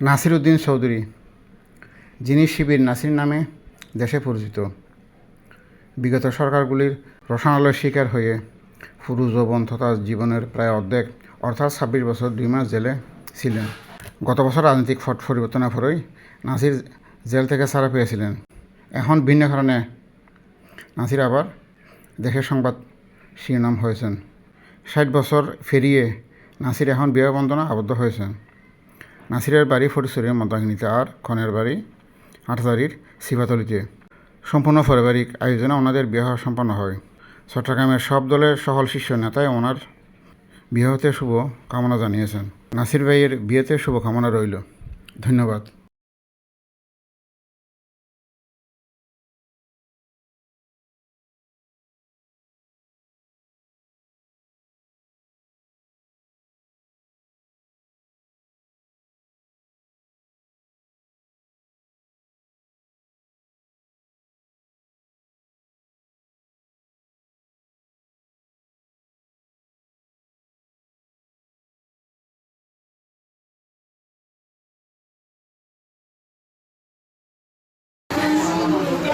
নাসির উদ্দিন চৌধুরী, যিনি শিবির নাসির নামে দেশে পরিচিত। বিগত সরকারগুলির রসায়নালয়ের শিকার হয়ে পুরু যৌবন তথা জীবনের প্রায় অর্ধেক, অর্থাৎ ছাব্বিশ বছর দুই মাস জেলে ছিলেন। গত বছর রাজনৈতিক ফট পরিবর্তনের পরেই নাসির জেল থেকে ছাড়া পেয়েছিলেন। এখন ভিন্ন কারণে নাসির আবার দেশের সংবাদ শিরোনাম হয়েছেন। ষাট বছর ফেরিয়ে নাসির এখন বিবাহ আবদ্ধ হয়েছেন। নাসিরের বাড়ি ফটিসুরের মন্দাগিনীতে আর খনের বাড়ি আটহাজারির শিবাতলিতে সম্পূর্ণ পারিবারিক আয়োজনে ওনাদের বিবাহ সম্পন্ন হয়। চট্টগ্রামের সব দলের সহল শীর্ষ নেতাই ওনার বিবাহতে শুভ কামনা জানিয়েছেন। নাসির ভাইয়ের বিয়েতে শুভকামনা রইল। ধন্যবাদ।